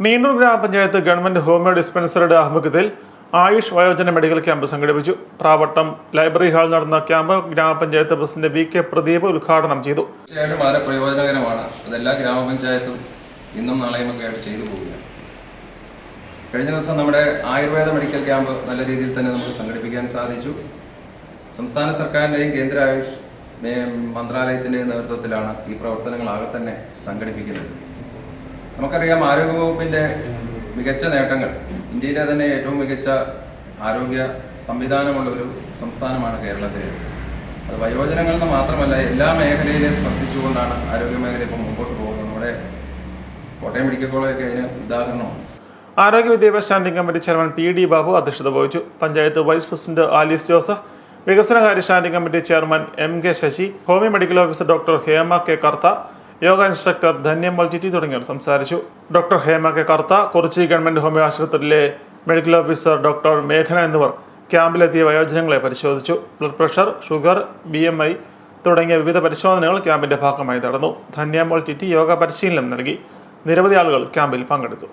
നീണ്ടൂർ ഗ്രാമപഞ്ചായത്ത് government homeo ഡിസ്പെൻസറിയുടെ ആഭിമുഖ്യത്തിൽ ആയുഷ് വയോജന മെഡിക്കൽ ക്യാമ്പ് സംഘടിപ്പിച്ചു. പ്രാവട്ടം ലൈബ്രറി ഹാളിൽ നടന്ന ക്യാമ്പ് ഗ്രാമപഞ്ചായത്ത് പ്രസിഡന്റ് വി കെ പ്രദീപ് ഉദ്ഘാടനം ചെയ്തു. തീർച്ചയായിട്ടും വളരെ പ്രയോജനകരമാണ്. അതെല്ലാ ഗ്രാമപഞ്ചായത്തും ഇന്നും നാളെയും ഒക്കെ ആയിട്ട് ചെയ്തു പോവുകയാണ്. കഴിഞ്ഞ ദിവസം നമ്മുടെ ആയുർവേദ മെഡിക്കൽ ക്യാമ്പ് നല്ല രീതിയിൽ തന്നെ നമുക്ക് സംഘടിപ്പിക്കാൻ സാധിച്ചു. സംസ്ഥാന സർക്കാരിന്റെയും കേന്ദ്ര ആയുഷ് മന്ത്രാലയത്തിന്റെയും നേതൃത്വത്തിലാണ് ഈ പ്രവർത്തനങ്ങളാകെ തന്നെ സംഘടിപ്പിക്കുന്നത്. നമുക്കറിയാം ആരോഗ്യവകുപ്പിന്റെ മികച്ച നേട്ടങ്ങൾ. ഇന്ത്യയിലെ തന്നെ ഏറ്റവും മികച്ച ആരോഗ്യ സംവിധാനമുള്ള ഒരു സംസ്ഥാനമാണ് കേരളത്തിലെ. അത് വയോജനങ്ങളെന്ന് മാത്രമല്ല എല്ലാ മേഖലയിലെ സ്പർശിച്ചുകൊണ്ടാണ് ആരോഗ്യ മേഖല ഇപ്പോൾ മുമ്പോട്ട് പോകുന്നത്. നമ്മുടെ കോട്ടയം മെഡിക്കൽ കോളേജൊക്കെ അതിന് ഉദാഹരണമാണ്. ആരോഗ്യ വിദ്യാഭ്യാസ standing committee chairman P D Babu അധ്യക്ഷത വഹിച്ചു. Panchayat vice president Alice Joseph വികസനകാര്യ standing committee chairman M K Sasi homeo medical officer doctor Hema K Kartha yoga instructor ധന്യം മൾജിറ്റി തുടങ്ങിയവർ സംസാരിച്ചു. Doctor Hema K Kartha Kurichi government homeo ആശുപത്രിയിലെ medical officer doctor മേഘന എന്നിവർ ക്യാമ്പിലെത്തിയ വയോജനങ്ങളെ പരിശോധിച്ചു. Blood pressure sugar B M I തുടങ്ങിയ വിവിധ പരിശോധനകൾ ക്യാമ്പിന്റെ ഭാഗമായി നടന്നു. ധന്യ ടിറ്റി യോഗ പരിശീലനം നൽകി. നിരവധി ആളുകൾ ക്യാമ്പിൽ പങ്കെടുത്തു.